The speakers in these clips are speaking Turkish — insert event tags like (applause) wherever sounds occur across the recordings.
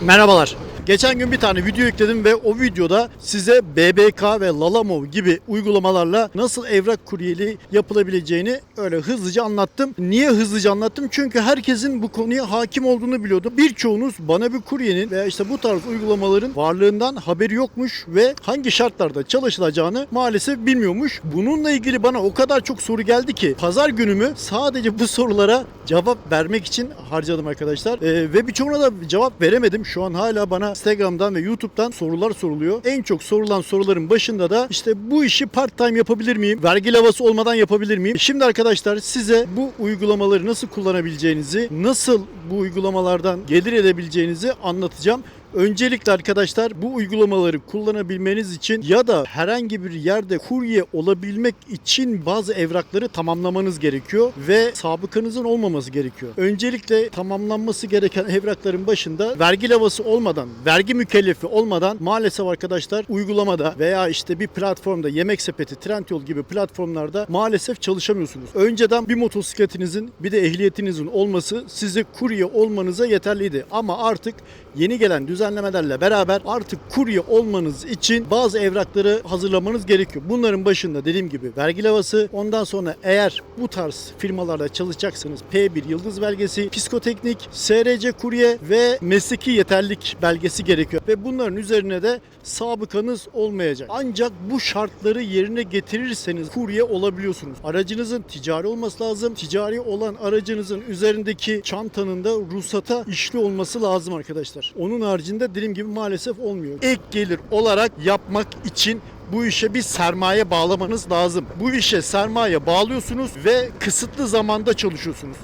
Merhabalar. Geçen gün bir tane video yükledim ve o videoda size BBK ve Lalamov gibi uygulamalarla nasıl evrak kuryeliği yapılabileceğini öyle hızlıca anlattım. Niye hızlıca anlattım? Çünkü herkesin bu konuya hakim olduğunu biliyordum. Birçoğunuz bana bir kuryenin veya işte bu tarz uygulamaların varlığından haberi yokmuş ve hangi şartlarda çalışılacağını maalesef bilmiyormuş. Bununla ilgili bana o kadar çok soru geldi ki pazar günümü sadece bu sorulara cevap vermek için harcadım arkadaşlar. Ee, ve birçoğuna da cevap veremedim. Şu an hala bana Instagram'dan ve YouTube'dan sorular soruluyor. En çok sorulan soruların başında da işte bu işi part time yapabilir miyim? Vergi lavası olmadan yapabilir miyim? Şimdi arkadaşlar size bu uygulamaları nasıl kullanabileceğinizi, nasıl bu uygulamalardan gelir edebileceğinizi anlatacağım. Öncelikle arkadaşlar bu uygulamaları kullanabilmeniz için ya da herhangi bir yerde kurye olabilmek için bazı evrakları tamamlamanız gerekiyor ve sabıkanızın olmaması gerekiyor. Öncelikle tamamlanması gereken evrakların başında vergi lavası olmadan, vergi mükellefi olmadan maalesef arkadaşlar uygulamada veya işte bir platformda yemek sepeti, Trendyol gibi platformlarda maalesef çalışamıyorsunuz. Önceden bir motosikletinizin bir de ehliyetinizin olması size kurye olmanıza yeterliydi. Ama artık yeni gelen düzenlemelerle beraber artık kurye olmanız için bazı evrakları hazırlamanız gerekiyor. Bunların başında dediğim gibi vergi lavası, ondan sonra eğer bu tarz firmalarda çalışacaksanız P1 yıldız belgesi, psikoteknik, SRC kurye ve mesleki yeterlilik belgesi gerekiyor. Ve bunların üzerine de sabıkanız olmayacak. Ancak bu şartları yerine getirirseniz kurye olabiliyorsunuz. Aracınızın ticari olması lazım. Ticari olan aracınızın üzerindeki çantanın da ruhsata işli olması lazım arkadaşlar. Onun haricinde dediğim gibi maalesef olmuyor. Ek gelir olarak yapmak için bu işe bir sermaye bağlamanız lazım. Bu işe sermaye bağlıyorsunuz ve kısıtlı zamanda çalışıyorsunuz.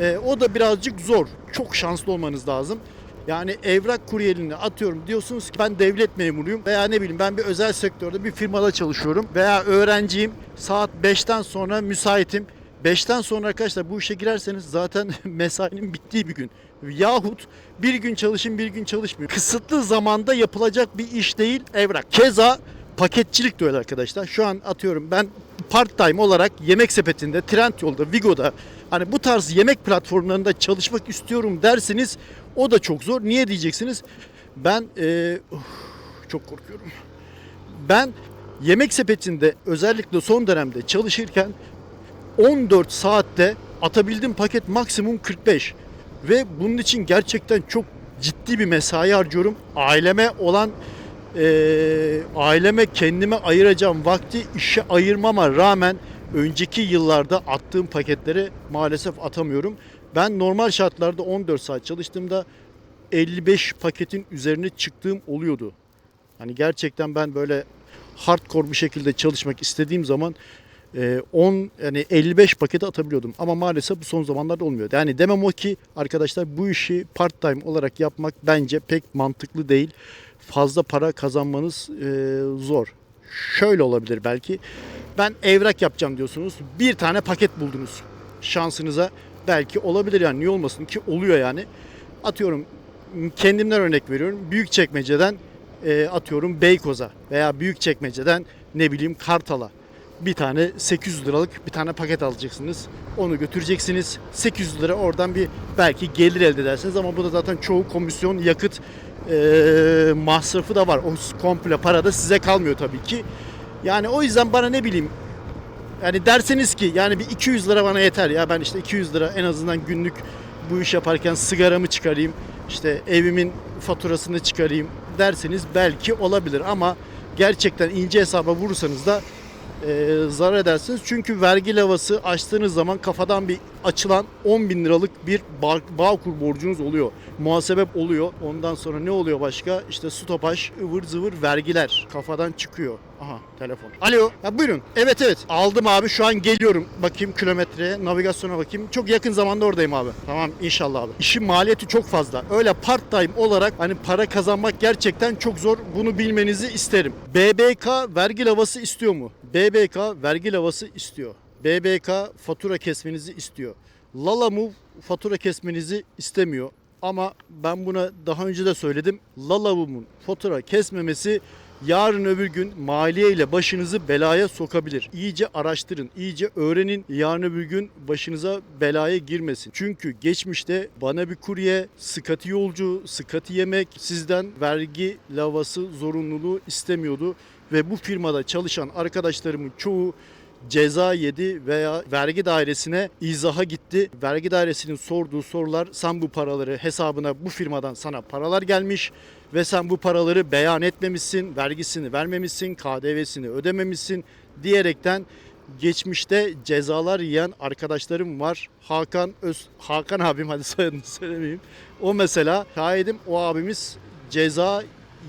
Ee, o da birazcık zor. Çok şanslı olmanız lazım. Yani evrak kuryeliğini atıyorum diyorsunuz ki ben devlet memuruyum veya ne bileyim ben bir özel sektörde bir firmada çalışıyorum veya öğrenciyim saat 5'ten sonra müsaitim. 5'ten sonra arkadaşlar bu işe girerseniz zaten (laughs) mesainin bittiği bir gün. Yahut bir gün çalışın bir gün çalışmıyor. Kısıtlı zamanda yapılacak bir iş değil evrak. Keza paketçilik de öyle arkadaşlar. Şu an atıyorum ben part time olarak yemek sepetinde, Trendyol'da, Vigo'da hani bu tarz yemek platformlarında çalışmak istiyorum derseniz o da çok zor. Niye diyeceksiniz? Ben eee, uf, çok korkuyorum. Ben yemek sepetinde özellikle son dönemde çalışırken 14 saatte atabildiğim paket maksimum 45 ve bunun için gerçekten çok ciddi bir mesai harcıyorum. Aileme olan eee, aileme kendime ayıracağım vakti işe ayırmama rağmen önceki yıllarda attığım paketleri maalesef atamıyorum. Ben normal şartlarda 14 saat çalıştığımda 55 paketin üzerine çıktığım oluyordu. Hani gerçekten ben böyle hardcore bir şekilde çalışmak istediğim zaman e, 10 yani 55 paketi atabiliyordum. Ama maalesef bu son zamanlarda olmuyor. Yani demem o ki arkadaşlar bu işi part time olarak yapmak bence pek mantıklı değil. Fazla para kazanmanız e, zor. Şöyle olabilir belki. Ben evrak yapacağım diyorsunuz. Bir tane paket buldunuz. Şansınıza belki olabilir yani niye olmasın ki oluyor yani. Atıyorum kendimden örnek veriyorum. Büyük çekmeceden e, atıyorum Beykoz'a veya büyük çekmeceden ne bileyim Kartal'a bir tane 800 liralık bir tane paket alacaksınız. Onu götüreceksiniz. 800 lira oradan bir belki gelir elde edersiniz ama bu da zaten çoğu komisyon, yakıt e, masrafı da var. O komple para da size kalmıyor tabii ki. Yani o yüzden bana ne bileyim yani derseniz ki yani bir 200 lira bana yeter ya ben işte 200 lira en azından günlük bu iş yaparken sigaramı çıkarayım işte evimin faturasını çıkarayım derseniz belki olabilir ama gerçekten ince hesaba vurursanız da e, zarar edersiniz. Çünkü vergi lavası açtığınız zaman kafadan bir açılan 10 bin liralık bir bağ, borcunuz oluyor. Muhasebe oluyor. Ondan sonra ne oluyor başka? İşte stopaj, ıvır zıvır vergiler kafadan çıkıyor. Aha telefon. Alo. Ha, buyurun. Evet evet. Aldım abi. Şu an geliyorum. Bakayım kilometreye, navigasyona bakayım. Çok yakın zamanda oradayım abi. Tamam inşallah abi. İşin maliyeti çok fazla. Öyle part time olarak hani para kazanmak gerçekten çok zor. Bunu bilmenizi isterim. BBK vergi lavası istiyor mu? BBK vergi lavası istiyor. BBK fatura kesmenizi istiyor. Lalamove fatura kesmenizi istemiyor. Ama ben buna daha önce de söyledim. Lalamove'un fatura kesmemesi yarın öbür gün maliye ile başınızı belaya sokabilir. İyice araştırın, iyice öğrenin. Yarın öbür gün başınıza belaya girmesin. Çünkü geçmişte bana bir kurye, sıkatı yolcu, sıkatı yemek sizden vergi lavası zorunluluğu istemiyordu ve bu firmada çalışan arkadaşlarımın çoğu ceza yedi veya vergi dairesine izaha gitti. Vergi dairesinin sorduğu sorular sen bu paraları hesabına bu firmadan sana paralar gelmiş ve sen bu paraları beyan etmemişsin, vergisini vermemişsin, KDV'sini ödememişsin diyerekten geçmişte cezalar yiyen arkadaşlarım var. Hakan Öz Hakan abim hadi soyadını söylemeyeyim. O mesela şahidim o abimiz ceza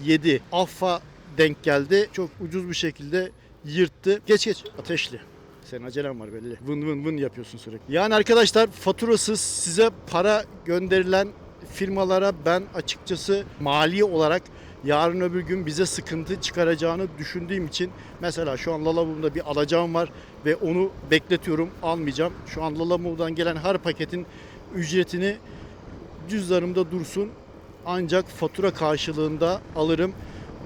yedi. Affa denk geldi. Çok ucuz bir şekilde yırttı. Geç geç ateşli. Senin acelen var belli. Vın vın vın yapıyorsun sürekli. Yani arkadaşlar faturasız size para gönderilen firmalara ben açıkçası mali olarak yarın öbür gün bize sıkıntı çıkaracağını düşündüğüm için mesela şu an Lalavum'da bir alacağım var ve onu bekletiyorum almayacağım. Şu an Lalavum'dan gelen her paketin ücretini cüzdanımda dursun ancak fatura karşılığında alırım.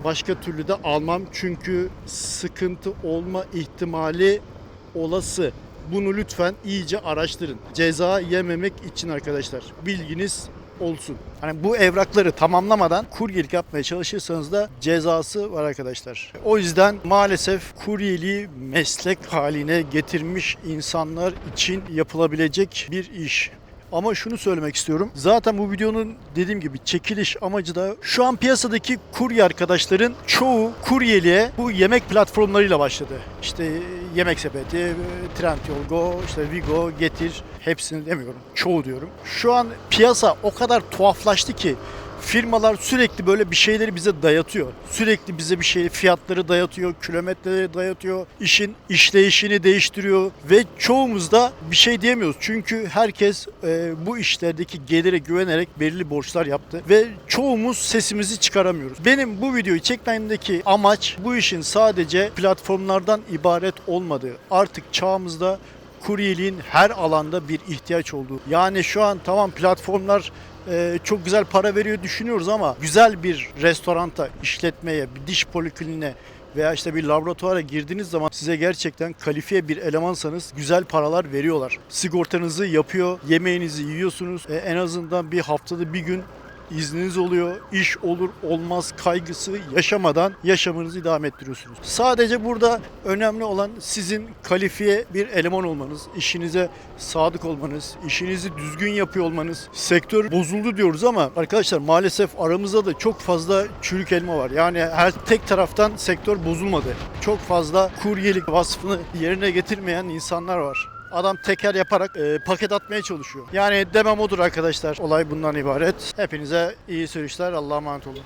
Başka türlü de almam çünkü sıkıntı olma ihtimali olası. Bunu lütfen iyice araştırın. Ceza yememek için arkadaşlar bilginiz olsun. Hani bu evrakları tamamlamadan kuryelik yapmaya çalışırsanız da cezası var arkadaşlar. O yüzden maalesef kuryeliği meslek haline getirmiş insanlar için yapılabilecek bir iş. Ama şunu söylemek istiyorum. Zaten bu videonun dediğim gibi çekiliş amacı da şu an piyasadaki kurye arkadaşların çoğu kuryeliğe bu yemek platformlarıyla başladı. İşte Yemek Sepeti, Trendyol Go, işte Vigo, Getir hepsini demiyorum. Çoğu diyorum. Şu an piyasa o kadar tuhaflaştı ki firmalar sürekli böyle bir şeyleri bize dayatıyor. Sürekli bize bir şey fiyatları dayatıyor, kilometreleri dayatıyor, işin işleyişini değiştiriyor ve çoğumuz da bir şey diyemiyoruz. Çünkü herkes e, bu işlerdeki gelire güvenerek belirli borçlar yaptı ve çoğumuz sesimizi çıkaramıyoruz. Benim bu videoyu çekmemdeki amaç bu işin sadece platformlardan ibaret olmadığı. Artık çağımızda kuryeliğin her alanda bir ihtiyaç olduğu. Yani şu an tamam platformlar e, çok güzel para veriyor düşünüyoruz ama güzel bir restoranta, işletmeye, bir diş polikliniğine veya işte bir laboratuvara girdiğiniz zaman size gerçekten kalifiye bir elemansanız güzel paralar veriyorlar. Sigortanızı yapıyor, yemeğinizi yiyorsunuz. E, en azından bir haftada bir gün izniniz oluyor. İş olur olmaz kaygısı yaşamadan yaşamınızı devam ettiriyorsunuz. Sadece burada önemli olan sizin kalifiye bir eleman olmanız, işinize sadık olmanız, işinizi düzgün yapıyor olmanız. Sektör bozuldu diyoruz ama arkadaşlar maalesef aramızda da çok fazla çürük elma var. Yani her tek taraftan sektör bozulmadı. Çok fazla kuryelik vasfını yerine getirmeyen insanlar var. Adam teker yaparak e, paket atmaya çalışıyor. Yani demem odur arkadaşlar. Olay bundan ibaret. Hepinize iyi sürüşler. Allah'a emanet olun.